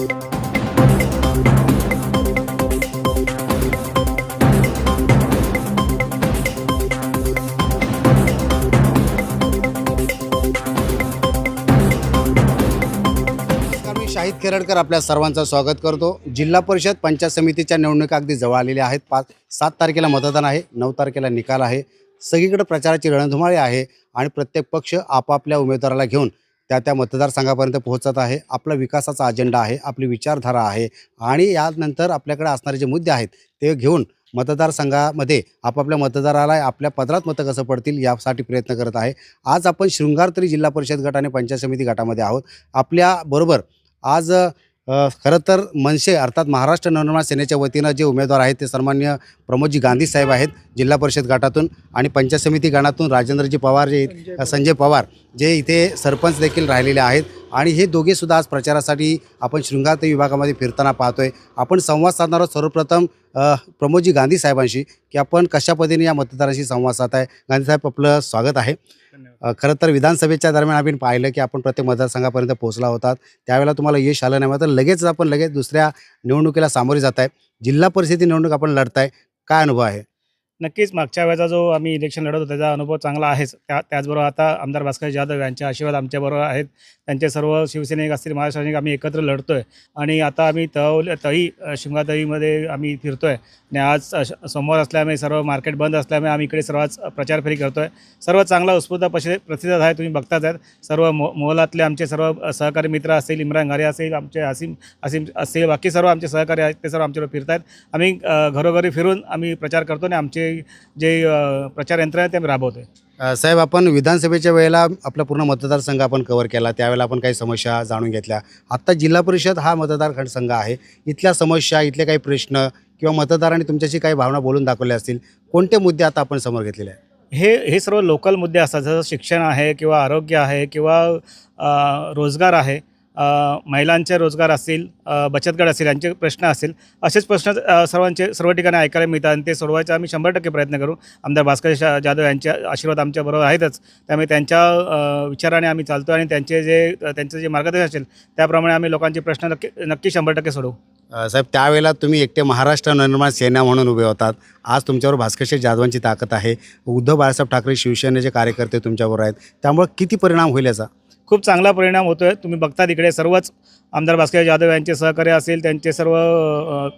मी शाहिद खेरडकर आपल्या सर्वांचं स्वागत करतो. जिल्हा परिषद पंचायत समितीच्या निवडणुका अगदी जवळ आलेल्या आहेत. पाच सात तारखेला मतदान आहे नऊ तारखेला निकाल आहे. सगळीकडे प्रचाराची रणधुमाळी आहे आणि प्रत्येक पक्ष आपापल्या उमेदवाराला घेऊन त्या त्या मतदारसंघापर्यंत पोहोचत आहे. आपला विकासाचा अजेंडा आहे आपली विचारधारा आहे आणि यानंतर आपल्याकडे असणारे जे मुद्दे आहेत ते घेऊन मतदारसंघामध्ये आपापल्या मतदाराला आपल्या पदरात मतं कसं पडतील यासाठी प्रयत्न करत आहे. आज आपण शृंगार तरी जिल्हा परिषद गट आणि पंचायत समिती गटामध्ये आहोत. आपल्याबरोबर आज खरं तर मनसे अर्थात महाराष्ट्र नवनिर्माण सेनेच्या वतीनं जे उमेदवार आहेत ते सन्मान्य प्रमोदजी गांधी साहेब आहेत जिल्हा परिषद गटातून आणि पंचायत समिती गणातून राजेंद्रजी पवार जे संजय पवार जे इथे सरपंच देखील राहिलेले आहेत. आणि हे दोघेसुद्धा आज प्रचारासाठी आपण शृंगार विभागामध्ये फिरताना पाहतोय. आपण संवाद साधणार आहोत सर्वप्रथम प्रमोदजी गांधी साहेबांशी की आपण कशा पद्धतीने या मतदारांशी संवाद साधताय? गांधी साहेब आपलं स्वागत आहे. खरं तर विधानसभेच्या दरम्यान आपण पाहिलं की आपण प्रत्येक मतदारसंघापर्यंत पोहोचला होतात. त्यावेळेला तुम्हाला यश आलं नाही मात्र लगेच आपण लगेच दुसऱ्या निवडणुकीला सामोरे जात आहे जिल्हा परिषदेची निवडणूक आपण लढताय. काय अनुभव आहे? नक्कीच मागच्या वेळेचा जो आम्ही इलेक्शन लढवतो त्याचा अनुभव चांगला आहेच. त्या त्याचबरोबर आता आमदार भास्कर जाधव यांचे आशीर्वाद आमच्याबरोबर आहेत. त्यांचे सर्व शिवसैनिक असतील महाराष्ट्र सैनिक आम्ही एकत्र लढतो आहे आणि आता आम्ही तहवल तही अ, आम्ही फिरतो आहे आणि आज समोर सोमवार असल्यामुळे सर्व मार्केट बंद असल्यामुळे आम्ही इकडे सर्वात प्रचार फेरी करतो आहे सर्व चांगला उत्स्फूर्त पशे प्रतिसाद आहे तुम्ही बघताच आहेत. सर्व मो मोहलातले आमचे सर्व सहकारी मित्र असतील इम्रान घारे असेल आमचे असीम असीम असतील बाकी सर्व आमचे सहकारी आहेत ते सर्व आमच्याबरोबर फिरत आहेत आम्ही घरोघरी फिरून आम्ही प्रचार करतो आणि आमचे जे प्रचार यंत्र आहे ते आम्ही राबवतो आहे अ, साहेब आपण विधानसभेच्या वेळेला आपला पूर्ण मतदारसंघ आपण कव्हर केला. त्यावेळेला आपण काही समस्या जाणून घेतल्या. आत्ता जिल्हा परिषद हा मतदार संघ आहे. इथल्या समस्या इथले काही प्रश्न किंवा मतदारांनी तुमच्याशी काही भावना बोलून दाखवल्या असतील. कोणते मुद्दे आता आपण समोर घेतलेले आहे हे हे सर्व लोकल मुद्दे असतात. जसं शिक्षण आहे किंवा आरोग्य आहे किंवा रोजगार आहे. महिलांचे रोजगार असतील बचत गट असतील यांचे प्रश्न असतील असेच प्रश्न सर्वांचे सर्व ठिकाणी ऐकायला मिळतात आणि ते सोडवायचा आम्ही शंभर टक्के प्रयत्न करू. आमदार भास्कर शा जाधव यांचे आशीर्वाद आमच्याबरोबर आहेतच. त्यामुळे त्यांच्या विचाराने आम्ही चालतो आणि त्यांचे जे त्यांचं जे मार्गदर्शन असेल त्याप्रमाणे आम्ही लोकांचे प्रश्न नक्की नक्की शंभर टक्के सोडवू. साहेब त्यावेळेला तुम्ही एकटे महाराष्ट्र निर्माण सेना म्हणून उभे होतात. आज तुमच्यावर भास्करशेठ जाधवांची ताकद आहे. उद्धव बाळासाहेब ठाकरे शिवसेनेचे कार्यकर्ते तुमच्याबरोबर आहेत. त्यामुळे किती परिणाम होईल याचा? खूप चांगला परिणाम होतो आहे तुम्ही बघता तिकडे सर्वच आमदार भास्कर जाधव यांचे सहकार्य असेल त्यांचे सर्व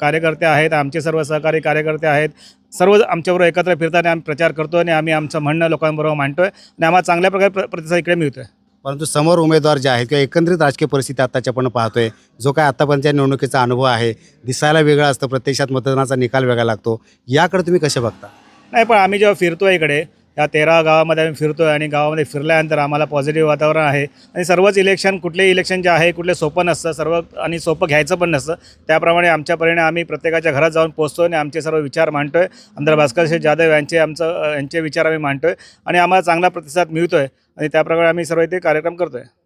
कार्यकर्ते आहेत आमचे सर्व सहकारी कार्यकर्ते आहेत. सर्व आमच्याबरोबर एकत्र फिरताना आम्ही प्रचार करतो आणि आम्ही आमचं म्हणणं लोकांबरोबर मांडतो आहे आणि आम्हाला चांगल्या प्रकारे प्र प्रतिसाद इकडे मिळतो आहे परंतु समोर उमेदवार जे आहेत किंवा एकंदरीत राजकीय परिस्थिती आत्ताच्या आपण पाहतोय जो काय आत्तापर्यंतच्या निवडणुकीचा अनुभव आहे दिसायला वेगळा असतं प्रत्यक्षात मतदानाचा निकाल वेगळा लागतो. याकडे तुम्ही कसे बघता? नाही पण आम्ही जेव्हा फिरतो इकडे या तेरा गावामध्ये आम्ही फिरतो आहे आणि गावामध्ये फिरल्यानंतर आम्हाला पॉझिटिव्ह वातावरण आहे. आणि सर्वच इलेक्शन कुठलेही इलेक्शन जे आहे कुठले सोपं नसतं सर्व आणि सोपं घ्यायचं पण नसतं. त्याप्रमाणे आमच्यापर्यंत आम्ही प्रत्येकाच्या घरात जाऊन पोहोचतो आणि आमचे सर्व विचार मांडतो आहे आमदार भास्करशेठ जाधव यांचे आमचं यांचे विचार आम्ही मांडतो आहे आणि आम्हाला चांगला प्रतिसाद मिळतो आहे आणि त्याप्रमाणे आम्ही सर्व इथे कार्यक्रम करतो आहे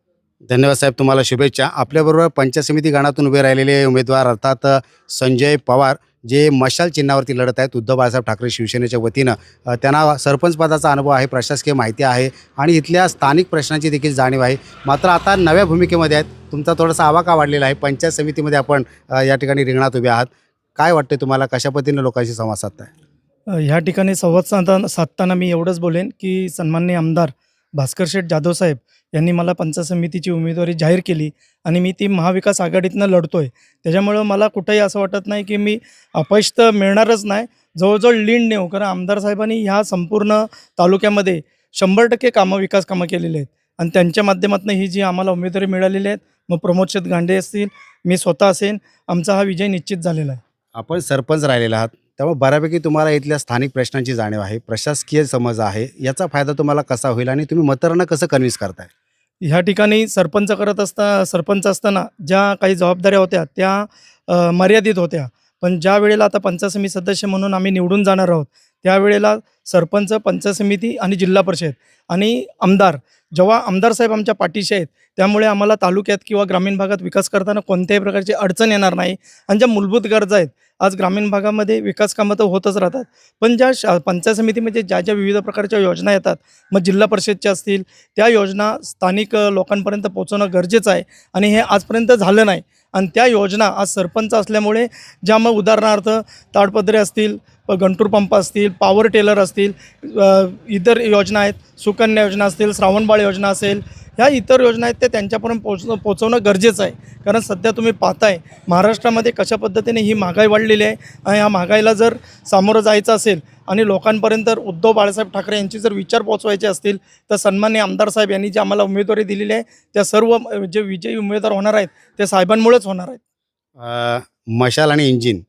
धन्यवाद साहेब तुम्हाला शुभेच्छा. आपल्याबरोबर पंचायत समिती गणातून उभे राहिलेले उमेदवार अर्थात संजय पवार. जे मशाल चिन्हावरती लढत आहेत उद्धव बाळासाहेब ठाकरे शिवसेनेच्या वतीनं त्यांना सरपंच पदाचा अनुभव आहे प्रशासकीय माहिती आहे आणि इथल्या स्थानिक प्रश्नांची देखील जाणीव आहे. मात्र आता नव्या भूमिकेमध्ये आहेत. तुमचा थोडासा आवाका वाढलेला आहे. पंचायत समितीमध्ये आपण या ठिकाणी रिंगणात उभे आहात. काय वाटते तुम्हाला? कशा पद्धतीने लोकांशी संवाद साधताय? ह्या ठिकाणी संवाद साधताना साधताना मी एवढंच बोलेन की सन्मान्य आमदार भास्कर शेठ जाधव साहेब यांनी मला पंचायत समितीची उमेदवारी जाहीर केली आणि मी ती महाविकास आघाडीतनं लढतो आहे त्याच्यामुळं मला कुठंही असं वाटत नाही की मी अपयश तर मिळणारच नाही. जवळजवळ लीड नेऊ कारण आमदार साहेबांनी ह्या संपूर्ण तालुक्यामध्ये शंभर टक्के कामं विकास कामं केलेली आहेत. आणि त्यांच्या माध्यमातून ही जी आम्हाला उमेदवारी मिळालेली आहेत मग प्रमोद शेठ गांडे असतील मी स्वतः असेन आमचा हा विजय निश्चित झालेला आहे. आपण सरपंच राहिलेला आहात. त्यामुळे बऱ्यापैकी तुम्हाला इथल्या स्थानिक प्रश्नांची जाणीव आहे. प्रशासकीय समज आहे. याचा फायदा तुम्हाला कसा होईल आणि तुम्ही मतदारांना कसं कन्व्हिन्स करताय? ह्या ठिकाणी सरपंच करत असता सरपंच असताना ज्या काही जबाबदाऱ्या होत्या त्या मर्यादित होत्या. पण ज्या वेळेला आता पंचायत समिती सदस्य म्हणून आम्ही निवडून जाणार आहोत त्यावेळेला सरपंच पंचायत समिती आणि जिल्हा परिषद आणि आमदार जेव्हा आमदार साहेब आमच्या पाठीशी आहेत त्यामुळे आम्हाला तालुक्यात किंवा ग्रामीण भागात विकास करताना कोणत्याही प्रकारची अडचण येणार नाही. आणि ज्या मूलभूत गरजा आहेत आज ग्रामीण भागामध्ये विकास कामं तर होतच राहतात. पण ज्या शा पंचायत समितीमध्ये ज्या ज्या विविध प्रकारच्या योजना येतात मग जिल्हा परिषदच्या असतील त्या योजना स्थानिक लोकांपर्यंत पोहोचवणं गरजेचं आहे आणि हे आजपर्यंत झालं नाही. आणि त्या योजना आज सरपंच असल्यामुळे ज्या मग उदाहरणार्थ ताडपत्रे असतील गंटूर पंप असतील पॉवर टेलर असतील इतर योजना आहेत सुकन्या योजना असतील श्रावणबाळ योजना असेल ह्या इतर योजना आहेत त्या त्यांच्यापर्यंत पोच पोचवणं गरजेचं आहे. कारण सध्या तुम्ही पाहताय महाराष्ट्रामध्ये कशा पद्धतीने ही महागाई वाढलेली आहे आणि ह्या महागाईला जर सामोरं जायचं असेल आणि लोकांपर्यंत उद्धव बाळासाहेब ठाकरे यांची जर विचार पोचवायचे असतील तर सन्मान्य आमदार साहेब यांनी जी आम्हाला उमेदवारी दिलेली आहे त्या सर्व जे विजयी उमेदवार होणार आहेत ते साहेबांमुळेच होणार आहेत. मशाल आणि इंजिन.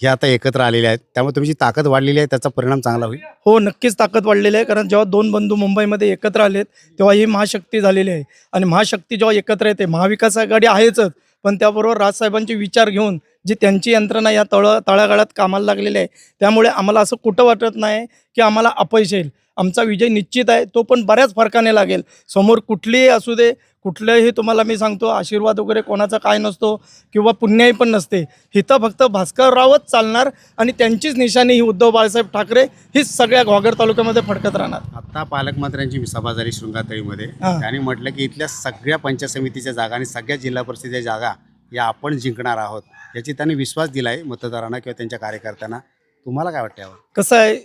हे आता एकत्र आलेले आहेत. त्यामुळे तुमची ताकद वाढलेली आहे त्याचा परिणाम चांगला होईल. हो नक्कीच ताकद वाढलेली आहे कारण जेव्हा दोन बंधू मुंबईमध्ये एकत्र आलेत तेव्हा ही महाशक्ती झालेली आहे. आणि महाशक्ती जेव्हा एकत्र येते महाविकास आघाडी आहेच पण त्याबरोबर राजसाहेबांचे विचार घेऊन जी त्यांची यंत्रणा या तळ तळागाळात कामाला लागलेली आहे त्यामुळे आम्हाला असं कुठं वाटत नाही की आम्हाला अपयश येईल. आमचा विजय निश्चित आहे तो पण बऱ्याच फरकाने लागेल. समोर कुठलीही असू दे कुठल्याही तुम्हाला मी सांगतो आशीर्वाद वगैरे कोणाचा काय नसतो किंवा पुण्याही पण नसते. इथं फक्त भास्कररावच चालणार आणि त्यांचीच निशाणी ही उद्धव बाळासाहेब ठाकरे हीच सगळ्या घोगर तालुक्यामध्ये फडकत राहणार. आता पालकमंत्र्यांची सभा झाली शृंगातळीमध्ये. त्यांनी म्हटलं की इथल्या सगळ्या पंचायत समितीच्या जागा आणि सगळ्या जिल्हा परिषदेच्या जागा या आपण जिंकणार आहोत. याची त्यांनी विश्वास दिला आहे मतदारांना किंवा त्यांच्या कार्यकर्त्यांना. तुम्हाला काय वाटतं कसं आहे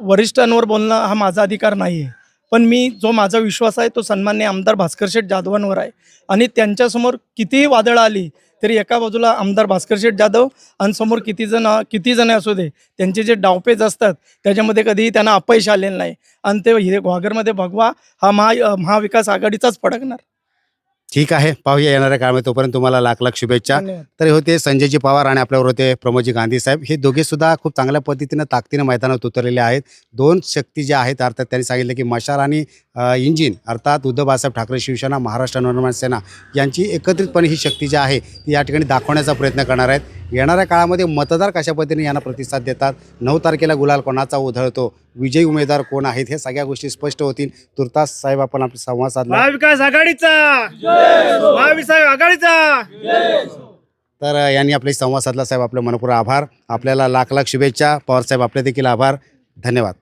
वरिष्ठांवर बोलणं हा माझा अधिकार नाही आहे पण मी जो माझा विश्वास आहे तो सन्मान्य आमदार भास्कर शेठ जाधवांवर आहे. आणि त्यांच्यासमोर कितीही वादळं आली तरी एका बाजूला आमदार भास्कर शेठ जाधव आणि समोर किती जण किती जण असू दे त्यांचे जे डावपेच असतात त्याच्यामध्ये कधीही त्यांना अपयश आलेलं नाही. आणि ते हे घागरमध्ये भगवा हा महा महाविकास आघाडीचाच फडकणार. ठीक आहे पाहूया येणाऱ्या काळामध्ये. तोपर्यंत तुम्हाला लाख लाख शुभेच्छा. धन्यवाद. तर हे होते संजयजी पवार आणि आपल्यावर होते प्रमोदजी गांधी साहेब. हे दोघे सुद्धा खूप चांगल्या पद्धतीनं ताकदीनं मैदानात उतरलेले आहेत. दोन शक्ती ज्या आहेत अर्थात त्यांनी सांगितलं की मशाल आणि अ, इंजिन अर्थात उद्धव बाळासाहेब ठाकरे शिवसेना महाराष्ट्र नवनिर्माण सेना यांची एकत्रितपणे ही शक्ती जी आहे ती या ठिकाणी दाखवण्याचा प्रयत्न करणार आहेत. येणाऱ्या काळामध्ये मतदार कशा पद्धतीने यांना प्रतिसाद देतात? नऊ तारखेला गुलाल कोणाचा उधळतो? विजयी उमेदवार कोण आहेत? हे सगळ्या गोष्टी स्पष्ट होतील. तुर्तास साहेब आपण आपला संवाद साधला. महाविकास आघाडीचा! महाविकास आघाडीचा! तर यांनी आपले संवाद साधला. साहेब आपले मनपूर आभार. आपल्याला लाख लाख शुभेच्छा. पवार साहेब आपले देखील आभार. धन्यवाद.